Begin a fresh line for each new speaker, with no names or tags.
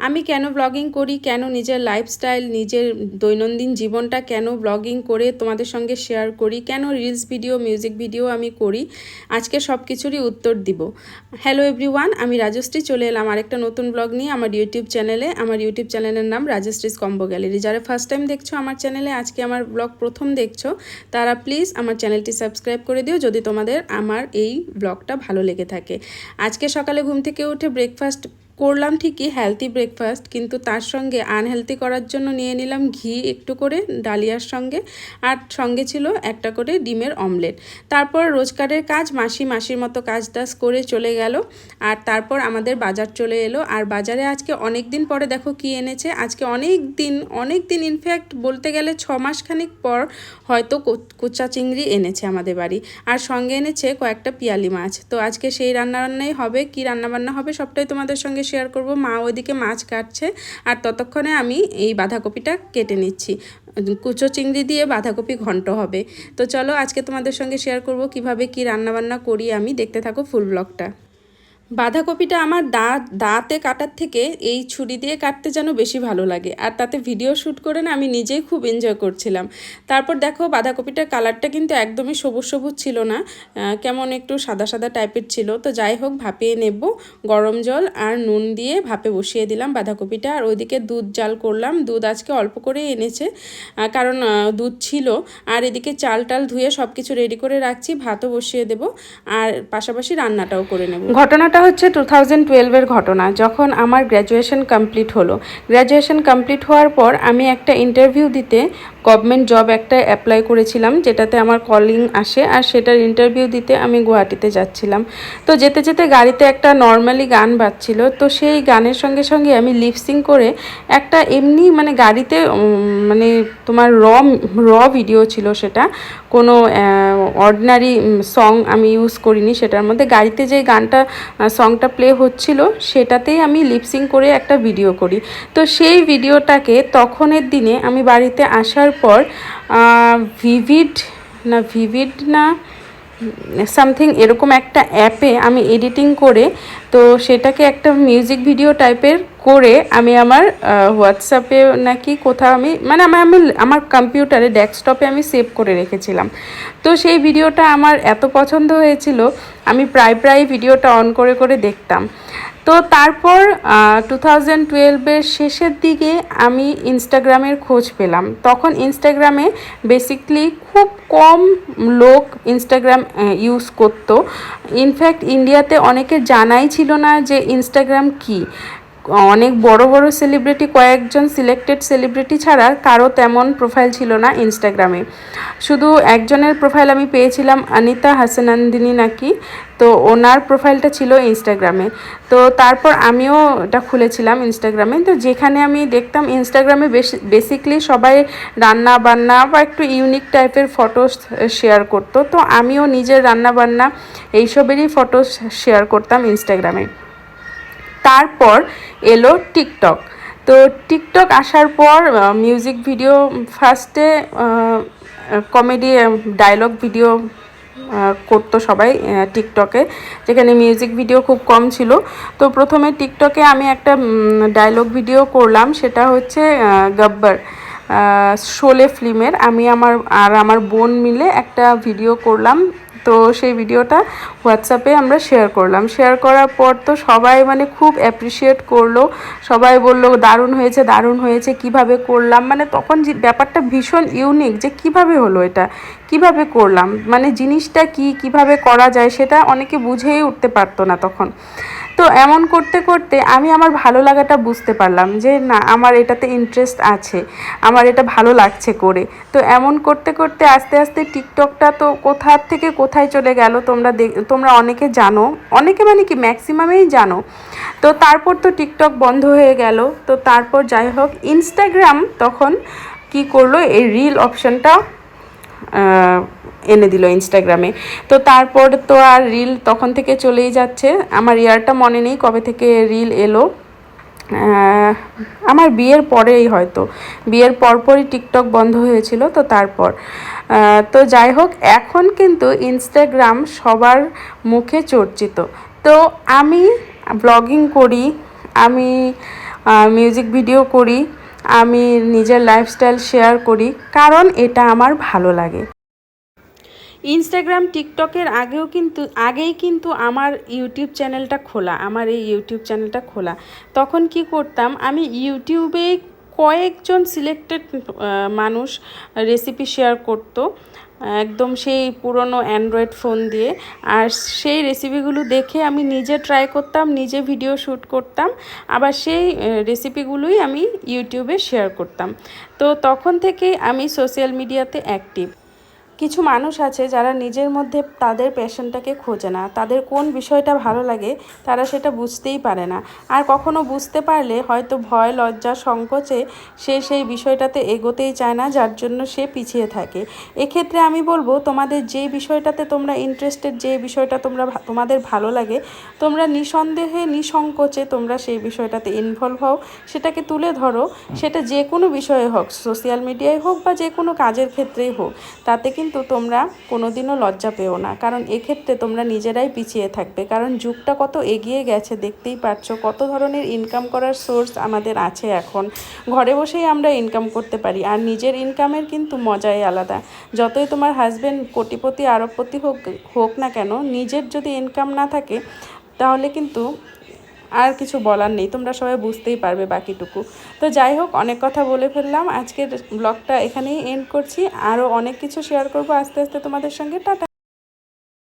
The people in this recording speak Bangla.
আমি কেন ব্লগিং করি? কেন নিজের লাইফস্টাইল নিজের দৈনন্দিন জীবনটা কেন ব্লগিং করে তোমাদের সঙ্গে শেয়ার করি? কেন রিলস ভিডিও মিউজিক ভিডিও আমি করি? আজকে সব কিছুরই উত্তর দিব। হ্যালো এভরিওয়ান আমি রাজশ্রী, চলে এলাম আরেকটা নতুন ব্লগ নিয়ে আমার ইউটিউব চ্যানেলে আমার ইউটিউব চ্যানেলের নাম রাজশ্রীস কম্বো গ্যালারি যারা ফার্স্ট টাইম দেখছ আমার চ্যানেলে আজকে আমার ব্লগ প্রথম দেখছ, তারা প্লিজ আমার চ্যানেলটি সাবস্ক্রাইব করে দিও যদি তোমাদের আমার এই ব্লগটা ভালো লেগে থাকে। আজকে সকালে ঘুম থেকে উঠে ব্রেকফাস্ট করলাম ঠিকই হেলদি ব্রেকফাস্ট কিন্তু তার সঙ্গে আনহেলদি করার জন্য নিয়ে নিলাম ঘি, একটু করে ডালিয়ার সঙ্গে, আর সঙ্গে ছিল একটা করে ডিমের অমলেট তারপর রোজকারের কাজ, মাসি মাসির মতো কাজ টাজ করে চলে গেল, আর তারপর আমাদের বাজার চলে এলো। আর বাজারে আজকে অনেক দিন পরে দেখো কি এনেছে, আজকে অনেক দিন অনেক দিন ইনফ্যাক্ট বলতে গেলে ছ মাসখানিক পর হয়তো কুচা চিংড়ি এনেছে আমাদের বাড়ি। আর সঙ্গে এনেছে কয়েকটা পিয়ালি মাছ। তো আজকে সেই রান্নাবান্নাই হবে, কি রান্নাবান্না হবে সবটাই তোমাদের সঙ্গে শেয়ার করব। মা ওইদিকে মাছ কাটছে আর ততক্ষণে আমি এই বাঁধাকপিটা কেটে নিচ্ছি। কুচো চিংড়ি দিয়ে বাঁধাকপি ঘন্ট হবে। তো চলো আজকে তোমাদের সঙ্গে শেয়ার করব কীভাবে কি রান্নাবান্না করি আমি। দেখতে থাকো ফুল ব্লগটা বাঁধাকপিটা আমার দাঁত দাঁতে কাটার থেকে এই ছুরি দিয়ে কাটতে যেন বেশি ভালো লাগে। আর তাতে ভিডিও শ্যুট করে না আমি নিজেই খুব এনজয় করছিলাম। তারপর দেখো বাঁধাকপিটার কালারটা কিন্তু একদমই সবুজ সবুজ ছিল না কেমন একটু সাদা সাদা টাইপের ছিল। তো যাই হোক ভাপিয়ে নেব, গরম জল আর নুন দিয়ে ভাপে বসিয়ে দিলাম বাঁধাকপিটা। আর ওইদিকে দুধ জাল করলাম। দুধ আজকে অল্প করেই এনেছে কারণ দুধ ছিল। আর এদিকে চাল টাল ধুয়ে সব কিছু রেডি করে রাখছি, ভাতও বসিয়ে দেব। আর পাশাপাশি রান্নাটাও করে নেব। ঘটনাটা হচ্ছে টু থাউজেন্ড টুয়েলভের ঘটনা, যখন আমার গ্র্যাজুয়েশন কমপ্লিট হলো। গ্র্যাজুয়েশন কমপ্লিট হওয়ার পর আমি একটা ইন্টারভিউ দিতে গভর্নমেন্ট জব একটা অ্যাপ্লাই করেছিলাম, যেটাতে আমার কলিং আসে, আর সেটার ইন্টারভিউ দিতে আমি গুয়াহাটিতে যাচ্ছিলাম। তো যেতে যেতে গাড়িতে একটা নর্মালি গান বাজছিল, তো সেই গানের সঙ্গে সঙ্গে আমি লিপসিং করে একটা এমনি মানে গাড়িতে মানে তোমার র র ভিডিও ছিল সেটা, কোনো অর্ডিনারি সং আমি ইউজ করিনি, সেটার মধ্যে গাড়িতে যে গানটা সংটা প্লে হচ্ছিল, সেটাতেই আমি লিপসিং করে একটা ভিডিও করি। তো সেই ভিডিওটাকে তখনের দিনে আমি বাড়িতে আসার পর ভিভিড না ভিভিড না সামথিং এরকম একটা অ্যাপে আমি এডিটিং করে, তো সেটাকে একটা মিউজিক ভিডিও টাইপের করে আমি আমার হোয়াটসঅ্যাপে নাকি কোথাও আমি মানে আমার, আমি, আমার কম্পিউটারে ডেস্কটপে আমি সেভ করে রেখেছিলাম। তো সেই ভিডিওটা আমার এত পছন্দ হয়েছিল, আমি প্রায় প্রায় ভিডিওটা অন করে করে দেখতাম। তো তারপর টু থাউজেন্ড টুয়েলভের শেষের দিকে আমি ইনস্টাগ্রামের খোঁজ পেলাম। তখন ইনস্টাগ্রামে বেসিকলি খুব কম লোক ইনস্টাগ্রাম ইউজ করতো। ইনফ্যাক্ট ইন্ডিয়াতে অনেকে জানাই ছিল না যে ইনস্টাগ্রাম কী। অনেক বড় বড় সেলিব্রিটি কয়েকজন সিলেক্টেড সেলিব্রিটি ছাড়া কারও তেমন প্রোফাইল ছিল না ইনস্টাগ্রামে শুধু একজনের প্রোফাইল আমি পেয়েছিলাম অনিতা হাসানন্দিনী নাকি, তো ওনার প্রোফাইলটা ছিল ইনস্টাগ্রামে তো তারপর আমিও এটা খুলেছিলাম ইনস্টাগ্রামে তো যেখানে আমি দেখতাম ইনস্টাগ্রামে বেসিকলি সবাই রান্না বান্না বা একটু ইউনিক টাইপের ফটো শেয়ার করতো। তো আমিও নিজের রান্না বান্না এইসবেরই ফটো শেয়ার করতাম ইনস্টাগ্রামে তারপর এলো টিকটক। তো টিকটক আসার পর মিউজিক ভিডিও ফার্স্টে কমেডি ডায়লগ ভিডিও করতো সবাই টিকটকে, যেখানে মিউজিক ভিডিও খুব কম ছিল। তো প্রথমে টিকটকে আমি একটা ডায়লগ ভিডিও করলাম, সেটা হচ্ছে গব্বর শোলে ফিল্মের। আমি আমার, আর আমার বোন মিলে একটা ভিডিও করলাম তো সেই ভিডিওটা হোয়াটসঅ্যাপে আমরা শেয়ার করলাম। শেয়ার করার পর তো সবাই মানে খুব অ্যাপ্রিসিয়েট করল। সবাই বলল, দারুণ হয়েছে দারুণ হয়েছে, কীভাবে করলাম? মানে তখন যে ব্যাপারটা ভীষণ ইউনিক যে কীভাবে হলো এটা? কীভাবে করলাম? মানে জিনিসটা কি, কীভাবে করা যায়? সেটা অনেকে বুঝেই উঠতে পারতো না তখন। তো এমন করতে করতে আমি আমার ভালো লাগাটা বুঝতে পারলাম যে না, আমার এটাতে ইন্টারেস্ট আছে, আমার এটা ভালো লাগছে করে। তো এমন করতে করতে আস্তে আস্তে টিকটকটা তো কোথার থেকে কোথায় চলে গেল তোমরা তোমরা অনেকে জানো, অনেকে মানে কি ম্যাক্সিমামেই জানো। তো তারপর তো টিকটক বন্ধ হয়ে গেল। তো তারপর যাই হোক ইনস্টাগ্রাম তখন কি করল, এই রিল অপশানটা এনে দিল ইনস্টাগ্রামে তো তারপর তো আর রিল তখন থেকে চলেই যাচ্ছে। আমার ইয়ারটা মনে নেই কবে থেকে রিল এলো। আমার বিয়ের পরেই হয়তো। বিয়ের পরপরই টিকটক বন্ধ হয়েছিল তো তারপর। তো যাই হোক, এখন কিন্তু ইনস্টাগ্রাম সবার মুখে চর্চিত। তো আমি ব্লগিং করি, আমি মিউজিক ভিডিও করি, আমি নিজের লাইফস্টাইল শেয়ার করি, কারণ এটা আমার ভালো লাগে। ইনস্টাগ্রাম টিকটকের আগেও কিন্তু, আগেই কিন্তু আমার ইউটিউব চ্যানেলটা খোলা, আমার এই ইউটিউব চ্যানেলটা খোলা। তখন কি করতাম, আমি ইউটিউবে কয়েকজন সিলেক্টেড মানুষ রেসিপি শেয়ার করতো, একদম সেই পুরনো অ্যান্ড্রয়েড ফোন দিয়ে। আর সেই রেসিপিগুলো দেখে আমি নিজে ট্রাই করতাম, নিজে ভিডিও শ্যুট করতাম, আবার সেই রেসিপিগুলোই আমি ইউটিউবে শেয়ার করতাম। তো তখন থেকেই আমি সোশ্যাল মিডিয়াতে অ্যাক্টিভ কিছু মানুষ আছে যারা নিজের মধ্যে তাদের প্যাশনটাকে খোঁজে না। তাদের কোন বিষয়টা ভালো লাগে, তারা সেটা বুঝতেই পারে না। আর কখনো বুঝতে পারলে হয়তো ভয়, লজ্জা, সংকোচে সে সেই বিষয়টাতে এগোতেই চায় না, যার জন্য সে পিছিয়ে থাকে। এক্ষেত্রে আমি বলব, তোমাদের যে বিষয়টাতে তোমরা ইন্টারেস্টেড যে বিষয়টা তোমরা তোমাদের ভালো লাগে, তোমরা নিঃসন্দেহে, নিঃসংকোচে তোমরা সেই বিষয়টাতে ইনভলভ হও। সেটাকে তুলে ধরো। সেটা যে কোনো বিষয়ে হোক সোশ্যাল মিডিয়ায় হোক বা যে কোনো কাজের ক্ষেত্রেই হোক। তাতে কিন্তু তোমরা কোনোদিনও লজ্জা পেও না। কারণ এক্ষেত্রে তোমরা নিজেরাই পিছিয়ে থাকবে। কারণ যুগটা কত এগিয়ে গেছে, দেখতেই পাচ্ছ। কত ধরনের ইনকাম করার সোর্স আমাদের আছে এখন। ঘরে বসেই আমরা ইনকাম করতে পারি। আর নিজের ইনকামের কিন্তু মজাই আলাদা। যতই তোমার হাজব্যান্ড কোটিপতি, আরবপতি হোক হোক না কেন, নিজের যদি ইনকাম না থাকে, তাহলে কিন্তু আর কিছু বলার নেই, তোমরা সবাই বুঝতেই পারবে বাকিটুকু। তো যাই হোক, অনেক কথা বলে ফেললাম, আজকের ব্লগটা এখানেই এন্ড করছি আরও অনেক কিছু শেয়ার করব আস্তে আস্তে তোমাদের সঙ্গে, টাটা।